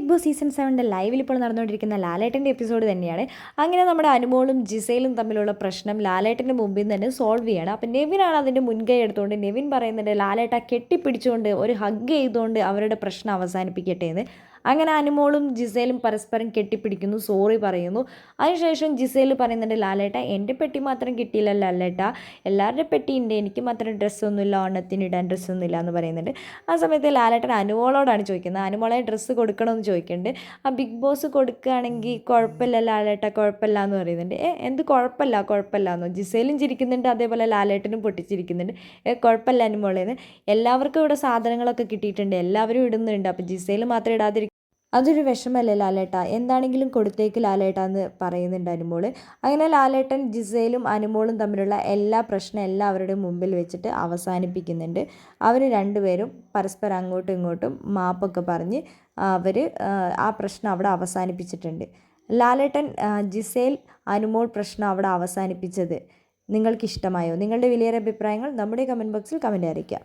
Big boss season സെവന്റെ ലൈവിൽ ഇപ്പോൾ നടന്നുകൊണ്ടിരിക്കുന്ന ലാലേട്ടന്റെ എപ്പിസോഡ് തന്നെയാണ്. അങ്ങനെ നമ്മുടെ അനുമോളും ജിസയിലും തമ്മിലുള്ള പ്രശ്നം ലാലേട്ടന്റെ മുമ്പിൽ നിന്ന് തന്നെ സോൾവ് ചെയ്യണം. അപ്പം നെവിനാണ് അതിന്റെ മുൻകൈ എടുത്തുകൊണ്ട് നെവിൻ പറയുന്നുണ്ട് ലാലേട്ട കെട്ടിപ്പിടിച്ചുകൊണ്ട് ഒരു ഹഗ് ചെയ്തുകൊണ്ട് അവരുടെ പ്രശ്നം അവസാനിപ്പിക്കട്ടെ എന്ന്. അങ്ങനെ അനുമോളും ജിസേലും പരസ്പരം കെട്ടിപ്പിടിക്കുന്നു സോറി പറയുന്നു. അതിനുശേഷം ജിസേൽ പറയുന്നുണ്ട് ലാലേട്ട എന്റെ പെട്ടി മാത്രം കിട്ടിയില്ല ലാലേട്ട. എല്ലാവരുടെ പെട്ടി ഉണ്ട് എനിക്ക് മാത്രം ഡ്രസ്സൊന്നുമില്ല ഓണത്തിന് ഇടാൻ ഡ്രസ്സൊന്നുമില്ല എന്ന് പറയുന്നുണ്ട്. ആ സമയത്ത് ലാലേട്ടൻ അനുമോളോടാണ് ചോദിക്കുന്നത്. അനുമോളെ ഡ്രസ്സ് കൊടുക്കണമെന്ന് ചോദിക്കുന്നുണ്ട്. ആ ബിഗ് ബോസ് കൊടുക്കുകയാണെങ്കിൽ കുഴപ്പമില്ല ലാലേട്ട കുഴപ്പമില്ല എന്ന് പറയുന്നുണ്ട്. ഏ എന്ത് കുഴപ്പമില്ല കുഴപ്പമില്ല എന്നോ? ജിസേലും ചിരിക്കുന്നുണ്ട് അതേപോലെ ലാലേട്ടനും പൊട്ടിച്ചിരിക്കുന്നുണ്ട്. ഏ കുഴപ്പമില്ല അനുമോളേന്ന് എല്ലാവർക്കും ഇവിടെ സാധനങ്ങളൊക്കെ കിട്ടിയിട്ടുണ്ട് എല്ലാവരും ഇടുന്നുണ്ട്. അപ്പോൾ ജിസേൽ മാത്രം ഇടാതിരിക്കും അതൊരു വിഷമല്ലേ ലാലേട്ട? എന്താണെങ്കിലും കൊടുത്തേക്ക് ലാലേട്ട എന്ന് പറയുന്നുണ്ട് അനുമോൾ അങ്ങനെ ലാലേട്ടൻ ജിസയിലും അനുമോളും തമ്മിലുള്ള എല്ലാ പ്രശ്നം എല്ലാവരുടെയും മുമ്പിൽ വെച്ചിട്ട് അവസാനിപ്പിക്കുന്നുണ്ട്. അവർ രണ്ടുപേരും പരസ്പരം അങ്ങോട്ടും ഇങ്ങോട്ടും മാപ്പൊക്കെ പറഞ്ഞ് അവർ ആ പ്രശ്നം അവിടെ അവസാനിപ്പിച്ചിട്ടുണ്ട്. ലാലേട്ടൻ ജിസേൽ അനുമോൾ പ്രശ്നം അവിടെ അവസാനിപ്പിച്ചത് നിങ്ങൾക്കിഷ്ടമായോ? നിങ്ങളുടെ വിലയേറെ അഭിപ്രായങ്ങൾ നമ്മുടെ കമന്റ് ബോക്സിൽ കമന്റ് അറിയിക്കുക